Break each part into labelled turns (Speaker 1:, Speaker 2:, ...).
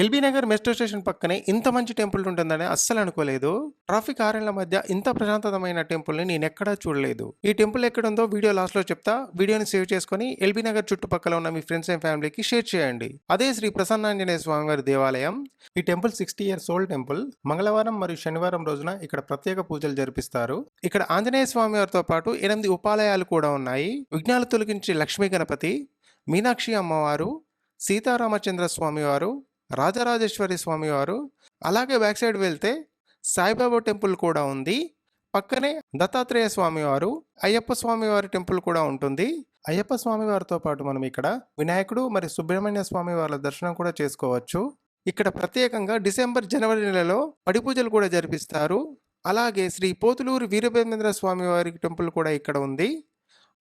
Speaker 1: LB Nagar metro station పక్కనే ఇంత మంచి టెంపుల్ ఉంటుందని అస్సలు అనుకోలేదు. ట్రాఫిక్ ఆరెండ్ల మధ్య ఇంత ప్రశాంతమైన టెంపుల్ని నేను ఎక్కడా చూడలేదు. ఈ టెంపుల్ ఎక్కడుందో వీడియో లాస్ట్లో చెప్తా. వీడియోని సేవ్ చేసుకొని ఎల్బీ నగర్ చుట్టుపక్కల ఉన్న మీ ఫ్రెండ్స్ అండ్ ఫ్యామిలీకి షేర్ చేయండి. అదే శ్రీ ప్రసన్నాంజనేయ స్వామివారి దేవాలయం. ఈ temple sixty years old temple. మంగళవారం మరియు శనివారం రోజున ఇక్కడ ప్రత్యేక పూజలు జరిపిస్తారు. ఇక్కడ ఆంజనేయ స్వామి వారితో పాటు ఎనిమిది ఉపాలయాలు కూడా ఉన్నాయి. విఘ్నాలు తొలగించే లక్ష్మీ గణపతి మీనాక్షి అమ్మవారు సీతారామచంద్ర స్వామివారు రాజరాజేశ్వరి స్వామివారు అలాగే బ్యాక్ సైడ్ వెళ్తే సాయిబాబా టెంపుల్ కూడా ఉంది. పక్కనే దత్తాత్రేయ స్వామివారు అయ్యప్ప స్వామివారి టెంపుల్ కూడా ఉంటుంది. అయ్యప్ప స్వామివారితో పాటు మనం ఇక్కడ వినాయకుడు మరియు సుబ్రహ్మణ్య స్వామి వారి దర్శనం కూడా చేసుకోవచ్చు. ఇక్కడ ప్రత్యేకంగా డిసెంబర్ జనవరి నెలలో పడి పూజలు కూడా జరిపిస్తారు. అలాగే శ్రీ పోతులూరు వీరభేంద్ర స్వామి వారి టెంపుల్ కూడా ఇక్కడ ఉంది.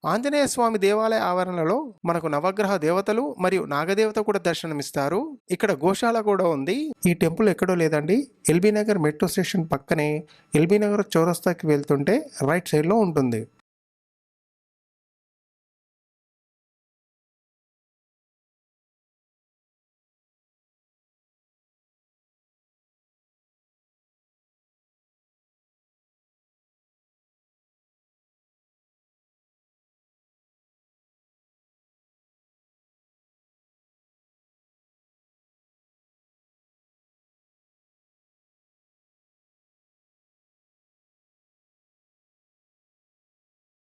Speaker 1: ఆంజనేయ స్వామి దేవాలయ ఆవరణలో మనకు నవగ్రహ దేవతలు మరియు నాగదేవత కూడా దర్శనమిస్తారు. ఇక్కడ గోశాల కూడా ఉంది. ఈ టెంపుల్ ఎక్కడో లేదండి. ఎల్బీ నగర్ మెట్రో స్టేషన్ పక్కనే ఎల్బీ నగర్ చౌరస్తాకి వెళ్తుంటే రైట్ సైడ్లో ఉంటుంది.